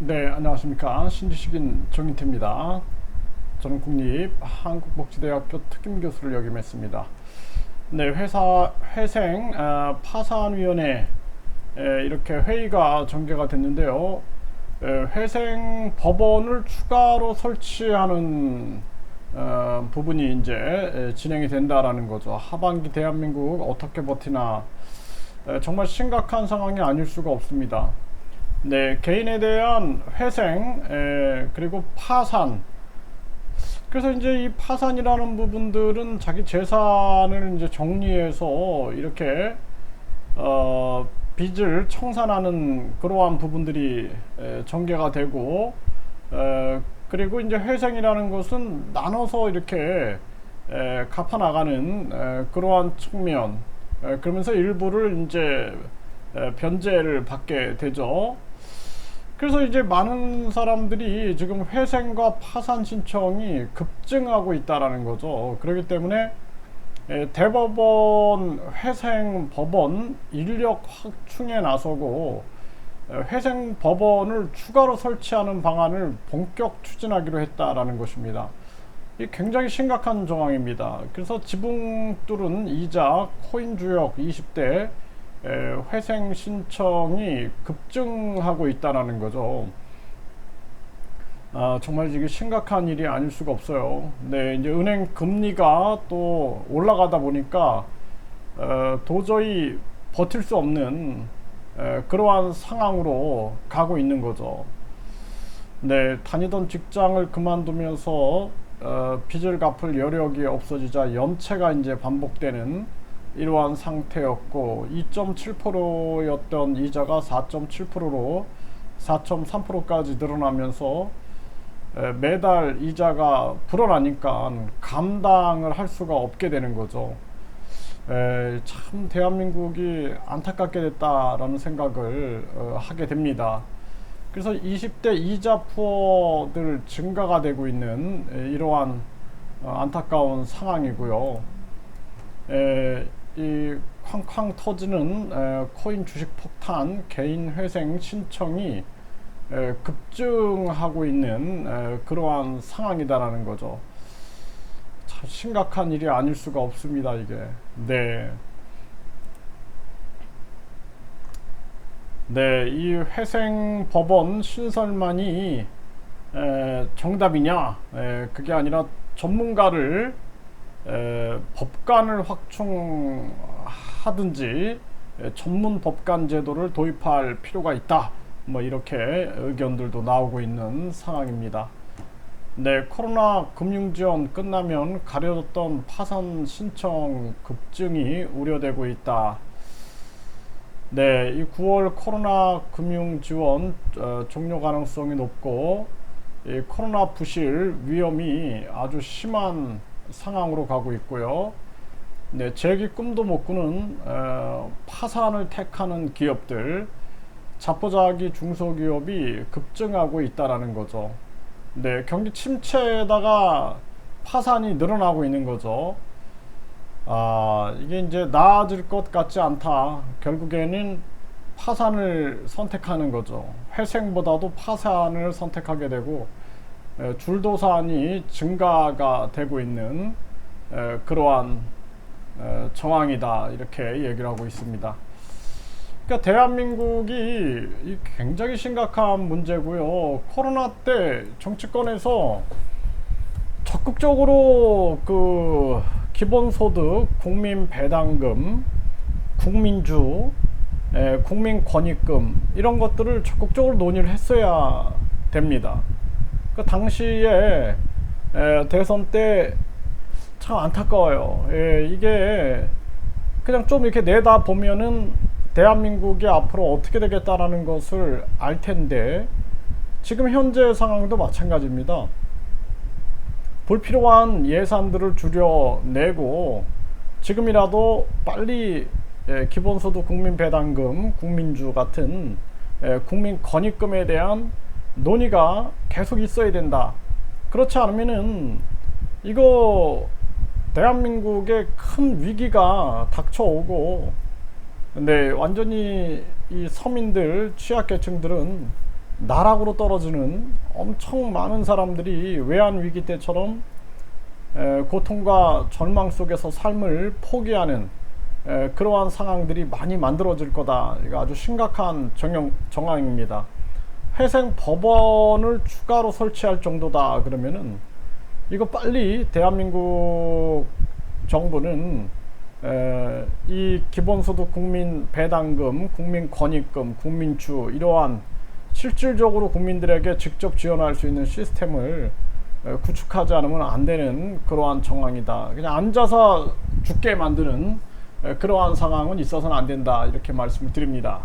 네, 안녕하십니까. 신지식인 정인태입니다. 저는 국립 한국복지대학교 특임교수를 역임했 습니다. 네, 회사 회생 아, 파산위원회 에, 이렇게 회의가 전개가 됐는데요. 에, 회생 법원을 추가로 설치하는 어, 부분이 이제 에, 진행이 된다라는 거죠. 하반기 대한민국 어떻게 버티나 에, 정말 심각한 상황이 아닐 수가 없습니다. 네, 개인에 대한 회생 에, 그리고 파산. 그래서 이제 이 파산이라는 부분들은 자기 재산을 이제 정리해서 이렇게 어, 빚을 청산하는 그러한 부분들이 에, 전개가 되고 에, 그리고 이제 회생이라는 것은 나눠서 이렇게 에, 갚아 나가는 에, 그러한 측면. 에, 그러면서 일부를 이제 에, 변제를 받게 되죠. 그래서 이제 많은 사람들이 지금 회생과 파산 신청이 급증하고 있다라는 거죠. 그렇기 때문에 에, 대법원 회생 법원 인력 확충에 나서고 에, 회생 법원을 추가로 설치하는 방안을 본격 추진하기로 했다라는 것입니다. 이 굉장히 심각한 정황입니다. 그래서 지붕 뚫은 이자 코인 주역 20대 에, 회생 신청이 급증하고 있다라는 거죠. 아, 정말 이게 심각한 일이 아닐 수가 없어요. 네, 이제 은행 금리가 또 올라가다 보니까 어, 도저히 버틸 수 없는 에, 그러한 상황으로 가고 있는 거죠. 네, 다니던 직장을 그만두면서 어, 빚을 갚을 여력이 없어지자 연체가 이제 반복되는 이러한 상태였고 2.7%였던 이자가 4.7%로 4.3%까지 늘어나면서 에, 매달 이자가 불어나니까 감당을 할 수가 없게 되는 거죠. 에, 참 대한민국이 안타깝게 됐다라는 생각을 어, 하게 됩니다. 그래서 20대 이자 푸어들 증가가 되고 있는 에, 이러한 어, 안타까운 상황이고요. 에, 이 쾅쾅 터지는 에, 코인 주식 폭탄 개인 회생 신청이 에, 급증하고 있는 에, 그러한 상황이다라는 거죠. 참 심각한 일이 아닐 수가 없습니다. 이게 네. 네, 이 회생 법원 신설만이 에, 정답이냐? 에, 그게 아니라 전문가를 에, 법관을 확충하든지 에, 전문 법관 제도를 도입할 필요가 있다. 뭐 이렇게 의견들도 나오고 있는 상황입니다. 네, 코로나 금융 지원 끝나면 가려졌던 파산 신청 급증이 우려되고 있다. 네, 이 9월 코로나 금융 지원 어, 종료 가능성이 높고 이 코로나 부실 위험이 아주 심한 상황으로 가고 있고요. 네, 재기 꿈도 못 꾸는 어, 파산을 택하는 기업들, 자포자기 중소기업이 급증하고 있다라는 거죠. 네, 경기 침체에다가 파산이 늘어나고 있는 거죠. 아, 이게 이제 나아질 것 같지 않다. 결국에는 파산을 선택하는 거죠. 회생보다도 파산을 선택하게 되고 에, 줄도산이 증가가 되고 있는 에, 그러한 에, 정황이다 이렇게 얘기를 하고 있습니다. 그러니까 대한민국이 이 굉장히 심각한 문제고요. 코로나 때 정치권에서 적극적으로 그 기본소득, 국민 배당금, 국민주, 에, 국민권익금 이런 것들을 적극적으로 논의를 했어야 됩니다. 그 당시에 에, 대선 때 참 안타까워요. 예, 이게 그냥 좀 이렇게 내다 보면은 대한민국이 앞으로 어떻게 되겠다라는 것을 알 텐데 지금 현재 상황도 마찬가지입니다. 불필요한 예산들을 줄여내고 지금이라도 빨리 예, 기본소득 국민배당금, 국민주 같은 예, 국민권익금에 대한 논의가 계속 있어야 된다. 그렇지 않으면은 이거 대한민국에 큰 위기가 닥쳐오고 근데 완전히 이 서민들 취약계층들은 나락으로 떨어지는 엄청 많은 사람들이 외환 위기 때처럼 에, 고통과 절망 속에서 삶을 포기하는 에, 그러한 상황들이 많이 만들어질 거다. 이거 아주 심각한 정형, 정황입니다. 회생 법원을 추가로 설치할 정도다 그러면은 이거 빨리 대한민국 정부는 에, 이 기본소득 국민 배당금, 국민 권익금, 국민주 이러한 실질적으로 국민들에게 직접 지원할 수 있는 시스템을 에, 구축하지 않으면 안 되는 그러한 정황이다. 그냥 앉아서 죽게 만드는 에, 그러한 상황은 있어서는 안 된다 이렇게 말씀을 드립니다.